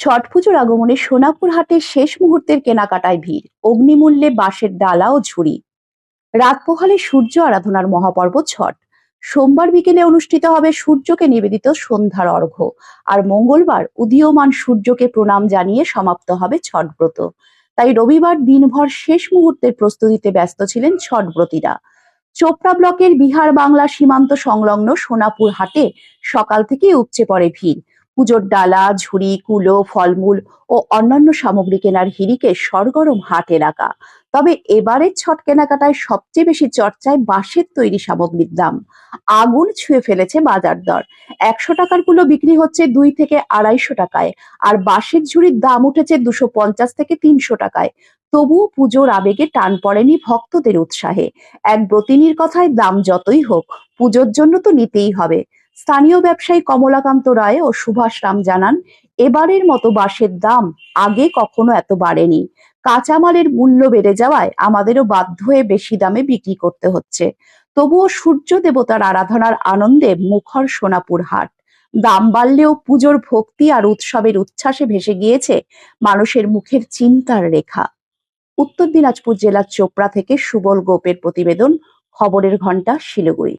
ছট পুজোর আগমনে সোনাপুর হাটের শেষ মুহূর্তের কেনাকাটায় ভিড়। অগ্নিমূল্যে বাঁশের ডালা ও ঝুড়ি। রাত পোহালে সূর্য আরাধনার মহাপর্ব ছট। সোমবার বিকেলে অনুষ্ঠিত হবে সূর্যকে নিবেদিত সন্ধ্যার অর্ঘ্য। আর মঙ্গলবার উদীয়মান সূর্যকে প্রণাম জানিয়ে সমাপ্ত হবে ছটব্রত তাই রবিবার দিনভর শেষ মুহূর্তের প্রস্তুতিতে ব্যস্ত ছিলেন ছটব্রতীরা চোপড়া ব্লকের বিহার বাংলা সীমান্ত সংলগ্ন সোনাপুর হাটে সকাল থেকেই উপচে পড়ে ভিড়। পুজোর ডালা, ঝুড়ি, কুলো, ফলমূল ও অন্যান্য সামগ্রী কেনার হিরিকে সরগরম হাট এলাকা। তবে এবারের ছট কেনাকাটায় সবচেয়ে বেশি চর্চায় বাঁশের তৈরি সামগ্রীর দাম। আগুন ছুঁয়ে ফেলেছে বাজার দর। একশো টাকার কুলো বিক্রি হচ্ছে দুই থেকে আড়াইশো টাকায়, আর বাঁশের ঝুড়ির দাম উঠেছে দুশো পঞ্চাশ থেকে তিনশো টাকায়। তবুও পুজোর আবেগে টান পড়েনি ভক্তদের উৎসাহে। এক ব্রতিনীর কথায় দাম যতই হোক, পুজোর জন্য তো নিতেই হবে। স্থানীয় ব্যবসায়ী কমলাকান্ত রায় ও সুভাষ রাম জানান, এবারের মতো বাঁশের দাম আগে কখনো এত বাড়েনি। কাঁচামালের মূল্য বেড়ে যাওয়ায় আমাদেরও বাধ্য হয়ে বেশি দামে বিক্রি করতে হচ্ছে। তবুও সূর্য দেবতার আরাধনার আনন্দে মুখর সোনাপুর হাট। দাম বাড়লেও পুজোর ভক্তি আর উৎসবের উচ্ছ্বাসে ভেসে গিয়েছে মানুষের মুখের চিন্তার রেখা। উত্তর দিনাজপুর জেলার চোপড়া থেকে সুবল গোপের প্রতিবেদন, খবরের ঘণ্টা শিলিগুড়ি।